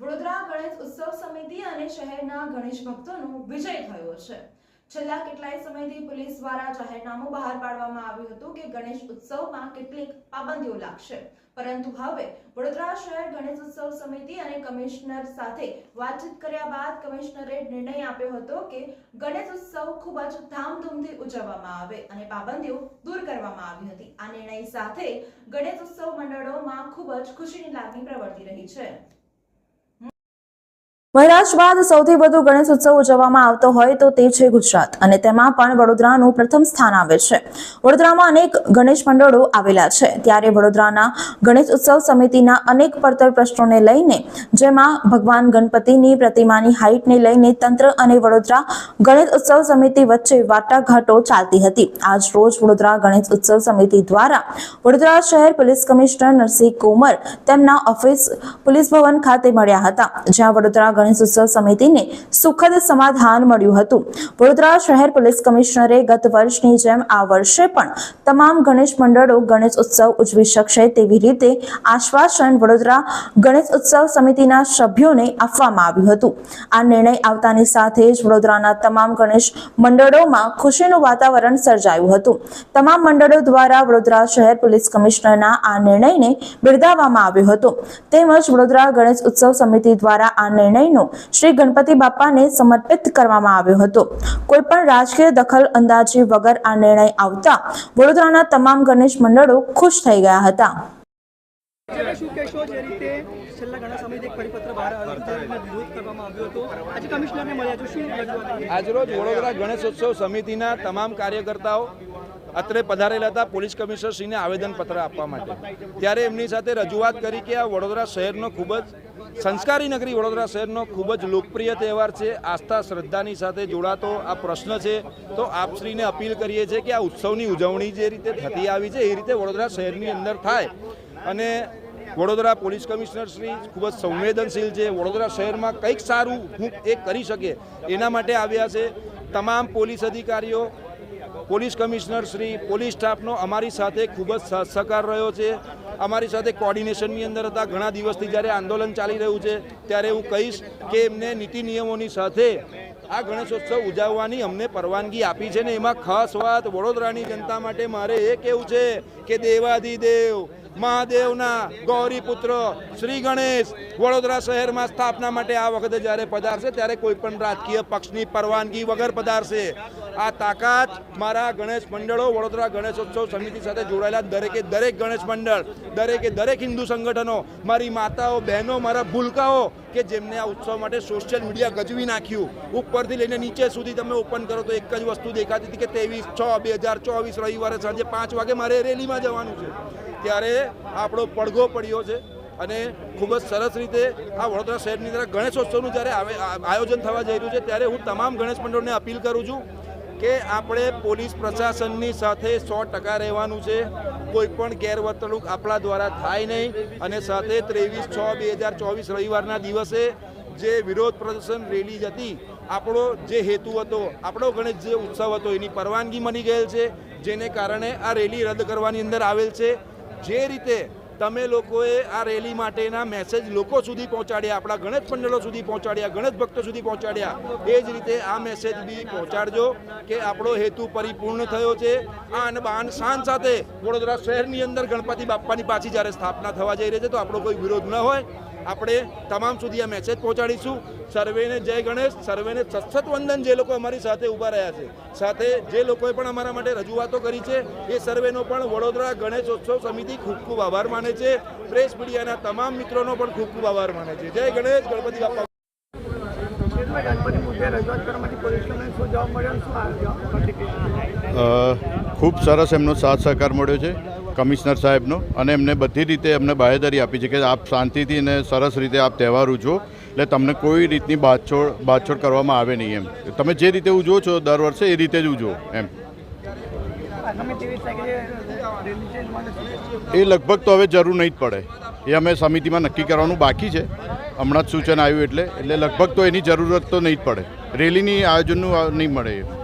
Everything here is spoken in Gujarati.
વડોદરા ગણેશ ઉત્સવ સમિતિ અને શહેરના ગણેશ ભક્તોનો વિજય થયો છે. છેલ્લા કેટલાય સમયથી પોલીસ દ્વારા જાહેરનામું બહાર પાડવામાં આવ્યું હતું કે ગણેશ ઉત્સવમાં કેટલીક પાબંદીઓ લાગશે. પરંતુ હવે વડોદરા શહેર ગણેશ ઉત્સવ સમિતિ અને કમિશનર સાથે વાતચીત કર્યા બાદ કમિશનરે નિર્ણય આપ્યો હતો કે ગણેશ ઉત્સવ ખૂબ જ ધામધૂમથી ઉજવવામાં આવે અને પાબંદીઓ દૂર કરવામાં આવી હતી. આ નિર્ણય સાથે ગણેશ ઉત્સવ મંડળોમાં ખૂબ જ ખુશીની લાગણી પ્રવર્તી રહી છે. મહારાષ્ટ્ર બાદ સૌથી વધુ ગણેશ ઉત્સવ ઉજવવામાં આવતો હોય તો તે છે ગુજરાત. અને તેમાં પણ વડોદરાનું પ્રથમ સ્થાન આવે છે. વડોદરામાં અનેક ગણેશ મંડળો આવેલા છે. ત્યારે વડોદરાના ગણેશ ઉત્સવ સમિતિના અનેક પડતર પ્રશ્નોને લઈને, જેમાં ભગવાન ગણપતિની પ્રતિમાની હાઈટને લઈને તંત્ર અને વડોદરા ગણેશ ઉત્સવ સમિતિ વચ્ચે વાટાઘાટો ચાલતી હતી. આજ રોજ વડોદરા ગણેશ ઉત્સવ સમિતિ દ્વારા વડોદરા શહેર પોલીસ કમિશનર નરસિંહ કોમર તેમના ઓફિસ, પોલીસ ભવન ખાતે મળ્યા હતા. જ્યાં વડોદરા ગણેશ ઉત્સવ સમિતિને સુખદ સમાધાન મળ્યું હતું. વડોદરા શહેર પોલીસ કમિશનરે ગત વર્ષની જેમ આ વર્ષે પણ તમામ ગણેશ મંડળો ગણેશ ઉત્સવ ઉજવી શકશે તેવી રીતે આશ્વાસન વડોદરા ગણેશ ઉત્સવ સમિતિના સભ્યોને આપવામાં આવ્યું હતું. આ નિર્ણય આવતાની સાથે જ વડોદરાના તમામ ગણેશ મંડળોમાં ખુશીનું વાતાવરણ સર્જાયું હતું. તમામ મંડળો દ્વારા વડોદરા શહેર પોલીસ કમિશનરના આ નિર્ણયને બિરદાવવામાં આવ્યો હતો. તેમજ વડોદરા ગણેશ ઉત્સવ સમિતિ દ્વારા આ નિર્ણયનો શ્રી ગણપતિ બાપાને સમર્પિત કરવામાં આવ્યો હતો. કોઈ પણ રાજકીય દખલ અંદાજી વગર આ નિર્ણય આવતા વડોદરાના તમામ ગણેશ મંડળો ખુશ થઈ ગયા હતા. આજરોજ વડોદરા ગણેશોત્સવ સમિતિના તમામ કાર્યકર્તાઓ અત્રે પધારેલા હતા, પોલીસ કમિશનરશ્રીને આવેદનપત્ર આપવા માટે. ત્યારે એમની સાથે રજૂઆત કરી કે આ વડોદરા શહેરનો ખૂબ જ, સંસ્કારી નગરી વડોદરા શહેરનો ખૂબ જ લોકપ્રિય તહેવાર છે, આસ્થા શ્રદ્ધાની સાથે જોડાતો આ પ્રશ્ન છે. તો આપશ્રીને અપીલ કરીએ છીએ કે આ ઉત્સવની ઉજવણી જે રીતે થતી આવી છે, એ રીતે વડોદરા શહેરની અંદર થાય. અને વડોદરા પોલીસ કમિશનર શ્રી ખૂબ જ સંવેદનશીલ છે. વડોદરા શહેરમાં કંઈક સારું હું એ કરી શકે એના માટે આવ્યા છે. તમામ પોલીસ અધિકારીઓ, પોલીસ કમિશનર શ્રી પોલીસ સ્ટાફનો અમારી સાથે ખૂબ જ સહકાર રહ્યો છે. અમારી સાથે કોર્ડિનેશનની અંદર હતા. ઘણા દિવસથી જ્યારે આંદોલન ચાલી રહ્યું છે ત્યારે હું કહીશ કે એમને નીતિ નિયમોની સાથે આ ગણેશોત્સવ ઉજવવાની અમને પરવાનગી આપી છે ને એમાં ખાસ વાત વડોદરાની જનતા માટે મારે એ કહેવું છે કે દેવાધિદેવ મહાદેવના ગૌરીપુત્ર શ્રી ગણેશ વડોદરા શહેરમાં સ્થાપના માટે આ વખતે જ્યારે પધારશે, ત્યારે કોઈ પણ રાજકીય પક્ષની પરવાનગી વગર પધારશે. આ તાકાત મારા ગણેશ મંડળો, વડોદરા ગણેશોત્સવ સમિતિ સાથે જોડાયેલા દરેકે દરેક ગણેશ મંડળ, દરેકે દરેક હિન્દુ સંગઠનો, મારી માતાઓ, બહેનો, મારા ભૂલકાઓ કે જેમને આ ઉત્સવ માટે સોશિયલ મીડિયા ગજવી નાખ્યું. ઉપરથી લઈને નીચે સુધી તમે ઓપન કરો તો એક જ વસ્તુ દેખાતી હતી કે ત્રેવીસ છ, બે હજાર ચોવીસ રવિવારે સાંજે પાંચ વાગે મારે રેલીમાં જવાનું છે. ત્યારે આપણો પડઘો પડ્યો છે અને ખૂબ જ સરસ રીતે આ વડોદરા શહેરની અંદર ગણેશોત્સવનું જ્યારે આયોજન થવા જઈ રહ્યું છે, ત્યારે હું તમામ ગણેશ મંડળોને અપીલ કરું છું કે આપણે પોલીસ પ્રશાસનની સાથે સો ટકા રહેવાનું છે, કોઈ પણ ગેરવર્તણૂક આપણા દ્વારા થાય નહીં અને સાથે ત્રેવીસ છ બે હજાર ચોવીસ રવિવારના દિવસે જે વિરોધ પ્રદર્શન રેલી હતી, આપણો જે હેતુ હતો, આપણો ગણેશ જે ઉત્સવ હતો એની પરવાનગી મળી ગયેલ છે, જેને કારણે આ રેલી રદ કરવાની અંદર આવેલ છે. જે રીતે તમે લોકોએ આ રેલી માટેના મેસેજ લોકો સુધી પહોંચાડ્યા, આપણા ગણેશ મંડળો સુધી પહોંચાડ્યા, ગણેશ ભક્તો સુધી પહોંચાડ્યા, એ જ રીતે આ મેસેજ બી પહોંચાડજો કે આપણો હેતુ પરિપૂર્ણ થયો છે. આન બાન શાન સાથે વડોદરા શહેરની અંદર ગણપતિ બાપ્પાની પાછી જ્યારે સ્થાપના થવા જઈ રહી છે, તો આપણો કોઈ વિરોધ ન હોય. આપણે તમામ સુધી આ મેસેજ પહોંચાડીશું. સર્વેને જય ગણેશ સર્વેને સશત વંદન જે લોકો અમારી સાથે ઊભા રહ્યા છે. સાથે જે લોકોએ પણ અમારા માટે રજૂઆતો કરી છે એ સર્વેનો પણ વડોદરા ગણેશોત્સવ સમિતિ ખૂબ ખૂબ આભાર માને છે. પ્રેસ મીડિયાના તમામ મિત્રોનો પણ ખૂબ ખૂબ આભાર માને છે. જય ગણેશ ગણપતિ બાપા. ખૂબ સરસ એમનો સાથ સહકાર મળ્યો છે. કમિશનર સાહેબનો અને એમને બધી રીતે એમને બાહેધરી આપી છે કે આપ શાંતિથી અને સરસ રીતે આપ તહેવાર ઉજવો. એટલે તમને કોઈ રીતની બાછોડ બાદછોડ કરવામાં આવે નહીં એમ. તમે જે રીતે ઉજવો છો દર વર્ષે એ રીતે જ ઉજવો એમ. એ લગભગ તો હવે જરૂર નહીં જ પડે. એ અમે સમિતિમાં નક્કી કરવાનું બાકી છે. હમણાં જ સૂચન આવ્યું એટલે એટલે લગભગ તો એની જરૂરત તો નહીં જ પડે. રેલીની આયોજનનું નહીં મળે એ.